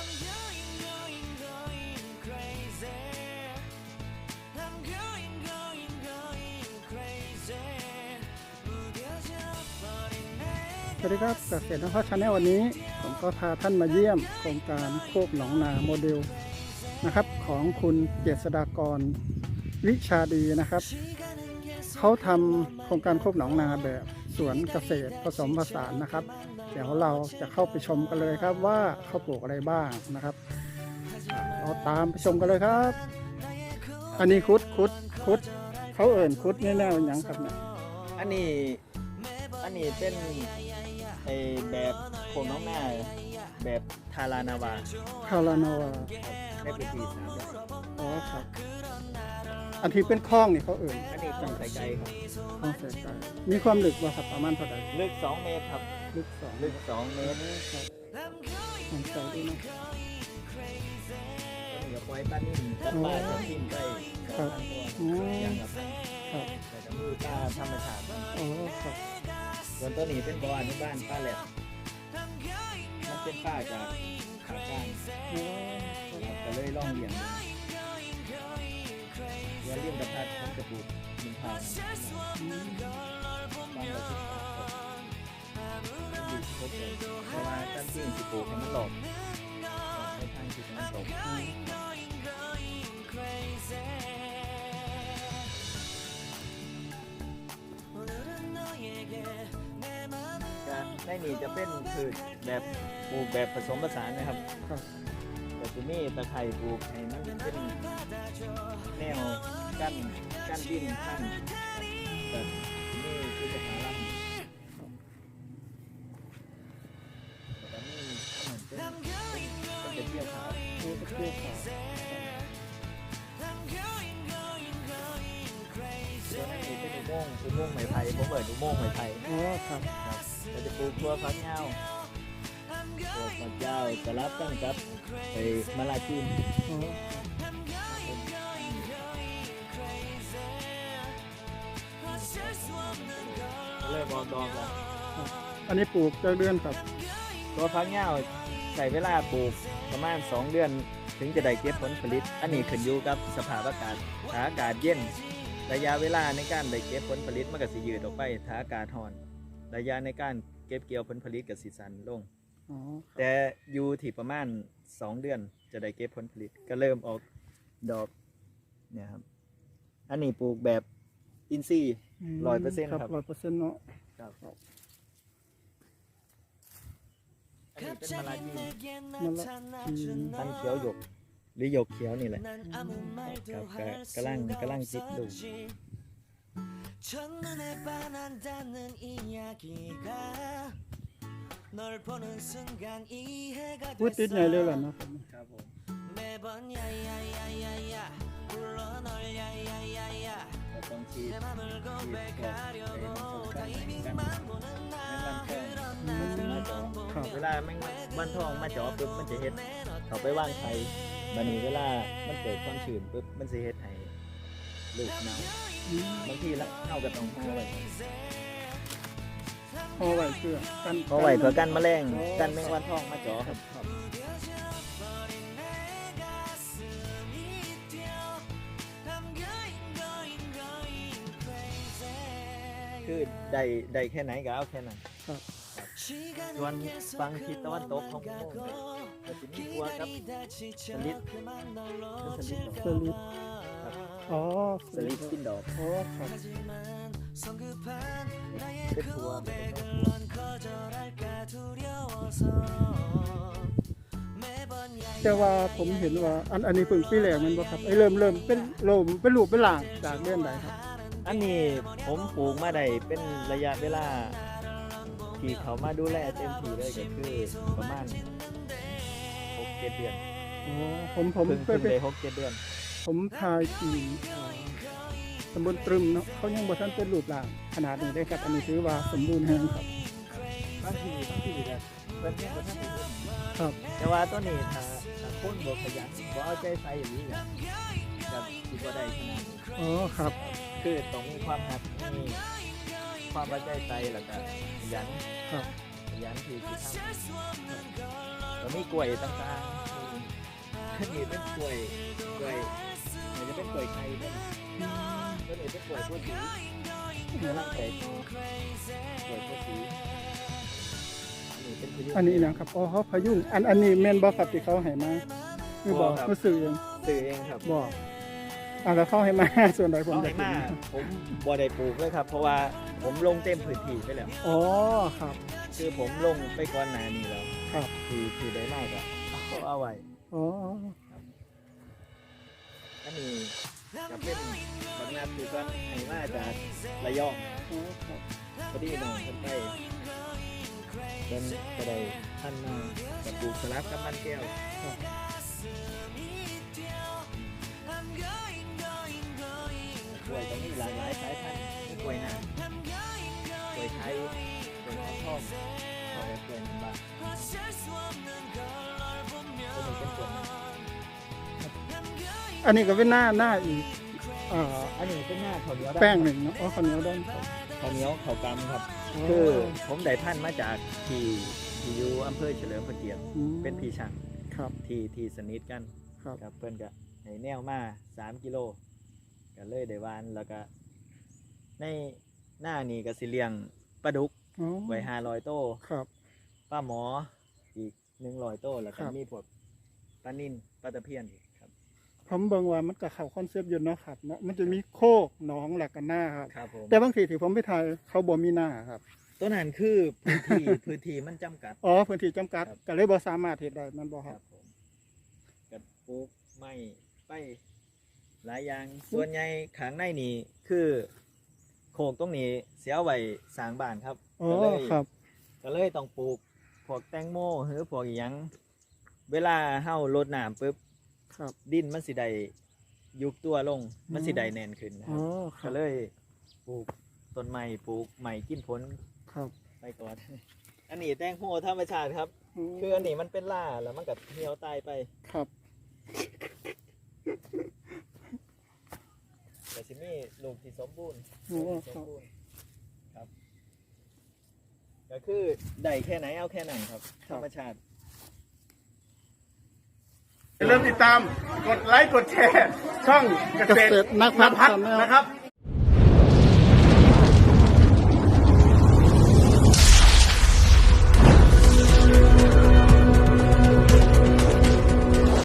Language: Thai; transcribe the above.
สวัสดีครับเกษตรนพชาแนลวันนี้ผมก็พาท่านมาเยี่ยมโครงการโคกหนองนาโมเดลนะครับ ของคุณเจษฎากรวิชาดีนะครับเขาทำโครงการโคกหนองนาแบบสวนเกษตรผสมผสานนะครับ เดี๋ยวเราจะเข้าไปชมกันเลยครับว่าเขาปลูกอะไรบ้างนะครับ เราตามไปชมกันเลยครับ อันนี้คุดคุดคุด เขาเอิ่นคุดแน่ๆอย่างครับเนี่ยอันนี้ อันนี้เป็นไอแบบโคมน้องหน้าแบบทารานาวาคาราโนวาในพื้นที่สามไร่อ๋อครับ อันที่เป็นคลองนี่เขาเอิ่นอันนี้ต้องใส่ใจครับคลองเสร็จกันมีความลึกว่าครับประมาณเท่าไหร่ลึก 2 เมตรครับ ลึกสองลึก 2 เมตรครับมันใจด้วยนะ เดี๋ยวปล่อยป้านิ่มกับป้าจะทิ้งไปครับ อืมอย่างละครับแต่จะมีป้าธรรมชาติอ๋อครับส่วนตัวนี้เป็นบออนุบาลป้าแหลมมันเป็นป้าจากขาก้างอ๋อครับก็เลยล่องเลี้ยง ดูเลี้ยงเลี้ยงกระทัดของกระปุกมินทางบางเราที่ครับเพราะว่าตั้งจริงสิปลูกให้มันหลบให้ทางที่มันตกการได้นี่จะเป็นพืชแบบปูแบบผสมผสานนะครับ จะมีตะไคร่ปลูกให้มันเป็นแนวกั้นกั้นดินขั้นแบบนี่คือจะหาลำแต่นี่เหมือนเป็นเป็นเที่ยวขาวโอ้เปรี้ยวขาวตัวนั้นนี่เป็นอุโมงค์อุโมงค์ไม้ไผ่ผมเปิดอุโมงค์ไม้ไผ่อ๋อครับครับเราจะปลูกตัวฟักเงา ฟักเงาจะรับกันกับไอ้มะลาจีนอ๋อเริ่มออกดอกแล้วอันนี้ปลูกจากเดือนครับ ตัวฟักเงาใส่เวลาปลูกประมาณ 2 เดือน ถึงจะได้เก็บผลผลิต อันนี้ขึ้นอยู่กับสภาพอากาศถ้าอากาศเย็น ระยะเวลาในการได้เก็บผลผลิตมันก็สิยืดออกไปถ้าอากาศร้อน ระยะในการเก็บเกี่ยวผลผลิตก็สิสั้นลง อ๋อ แต่อยู่ที่ประมาณ 2 เดือนจะได้เก็บผลผลิตก็เริ่มออกดอกเนี่ยครับ อันนี้ปลูกแบบอินทรีย์ 100%ครับ ร้อยเปอร์เซ็นต์เนาะ ครับอันนี้เป็นมะลาจีน มันละจีน พันธุ์เขียวหยก หรือหยกเขียวนี่แหละ 난 아무 말도 가- 가- 할 가랑- 수가 가랑 짓도. 없었지 첫눈에 반한다는 이야기가 널 보는 순간 이해가 พูดติดใหญ่เลย 됐어 ล่ะนะครับ ครับผม 매번 야야야야야 불러 널 야야야야 เราต้องฉีด 내 맘을 고백하려고 타이밍만 보는 나 그런 나를 넌 ครับ เวลาแม่งวันทองมาเจาะปุ๊บมันจะเฮ็ดเขาไปว่างไข่บันนี้เวลามันเกิดความชื้นปุ๊บมันจะเฮ็ดให้ลูกเน่า อืม บางทีละเน่ากับต้องห่อไว้ พ อไหวเพื่อกันห่อไว้เพื่อกันแมลงกันแมงวันทองมาเจาะครับครับคือได้ได้แค่ไหนก็เอาแค่นั้นครับส่วนฝั่งทิศตะวันตกของอุโมงค์ก็จะมีกัวกับสลิดเป็นสลิดดอกสลิดครับอ๋อสลิดกินดอกอ๋อครับ เป็นทัวเป็นดอกแต่ว่าผมเห็นว่าอันอันนี้เพิ่งปีแรกแมันบ่ครับไอ้เริ่มเริ่มเป็นโลมเป็นรูปเป็นหลางจากเดือนใดครับอันนี้ผมปลูกมาได้เป็นระยะเวลา ที่เขามาดูแลเต็มที่เลยก็คือประมาณหกเจ็ดเดือนอ๋อผมผมเพิ่งเคเพิ่ยงไปได้หกเจ็ดเดือน ผมทายที ตำบลตรึมเนาะเขายังบ่ทันเป็นรูปร่างขนาดนี้ได้ครับ อันนี้ถือว่าสมบูรณ์แฮงครับบางทีบางทีก็เพิ่นเนี่ยบ่ทันได้เห็นครับแต่ว่าตัวนี้ถ้าถ้าคนบ่ขยันบ่เอาใจใส่อย่างนี้ก็จะสิบ่ได้ขนาดนี้อ๋อครับคือต้องมีความหัดมีความเอาใจใส่แล้วก็ขยันครับขยันที่สิทำแล้วมีกล้วยต่างๆมีนี่เป็นกล้วยกล้วย มันจะเป็นกล้วยไข่ด้วยตัวนี้เป็นกล้วยตัวสีกำลังแตกกล้วยตัวสีอันนี้เป็นพยุงอันนี้นะครับอ๋อเขาพยุงอันอันนี้แม่นบ่ครับที่เขาให้มาคือบอกบ่ครับรู้สึกเองซื้อเองครับบอกอ่าแล้วเขาให้มาส่วนใดผมเอาจะให้มาผมบ่ได้ปลูกเลยครับ เพราะว่าผมลงเต็มพื้นที่ไปแล้วอ๋อครับ คือผมลงไปก่อนหน้านี้แล้วครับที่ที่ได้มากอะก็เอาไว้อ๋อ อันนี้จะเป็นบางานคือก็ให้มาจากระยองพอดีน้องเพิ่นไปเป็นก็ได้ท่านมากับปลูสลับกับมันแก้วกล้วยก็มีหลากหลายสายพันธุ์กล้วยน้ำกล้วยไทยกล้วยทองทองกล้วยน้ำบ้านตัวนี้เป็นกล้วยน้ำ อันนี้ก็เป็นหน้าหน้าอีกอ่าอันนี้เป็นหน้าข้าวเหนียวดำแป้งหนึ่งเนาะอ๋อข้าวเหนียวด้านครับข้าวเหนียวข้าวกำครับอ๋อคือผมได้พันธุ์มาจากที่ที่อยู่อำเภอเฉลิมพระเกียรติอืมเป็นพี่ช่างครับ ที่ที่สนิทกันครับกับเพื่อนก็ให้แนวมาสามกิโลก็เลยได้หวานแล้วก็ ในหน้านี้ก็สิเลี้ยงปลาดุกอ๋อไว้ห้าร้อยโตครับปลาหมออีกหนึ่งร้อยโตแล้วก็ครับ มีพวกปลานิ่นปลาตะเพียนอีกครับ ผมเบิ่งว่ามันก็เข้าคอนเซปต์อยู่เนาะครับเนาะมันจะมีโคกหนองหลักกันหน้าครับ ครับผมแต่บางทีที่ผมไปถ่ายเขาบ่มีหน้าครับตัวนั้นคือพื้นที่ พื้นที่มันจำกัด อ๋อพื้นที่จำกัดครับ ก็เลยบ่สามารถเฮ็ดได้มันบ่คครัรับบผมกับปลูกไม้ไปหลายอย่าง ส่วนใหญ่ขางในนี่คือโคกตรงนี้เสียไว้สร้างบ้านครับอ๋อก็เลยครับ ก็เลยต้องปลูกพวกแตงโมหรือพวกอหยัง เวลาเฮารดน้ำปุ๊บ ครับดินมันสิได้ยุบตัวลงมันสิได้แน่นขึ้นนะคอ๋รัอบครัก็บเลยปลูกต้นไม้ปลูกไม้กินผลครับไปก่อน อันนี้แตงโมธรรมชาติครับ คืออันนี้มันเป็นล่าแล้วมันก็เหี่ยวตายไปครับแต่สิมีลูกที่สมบูรณ์โอ้ลูกที่สมบูรณ์ครับ ก็คือได้แค่ไหนเอาแค่นั้นครับ ธรรมชาติ อย่าลืมติดตามกดไลค์กดแชร์ ช่องเกษตรเกษตรนักพัฒน์นะครับ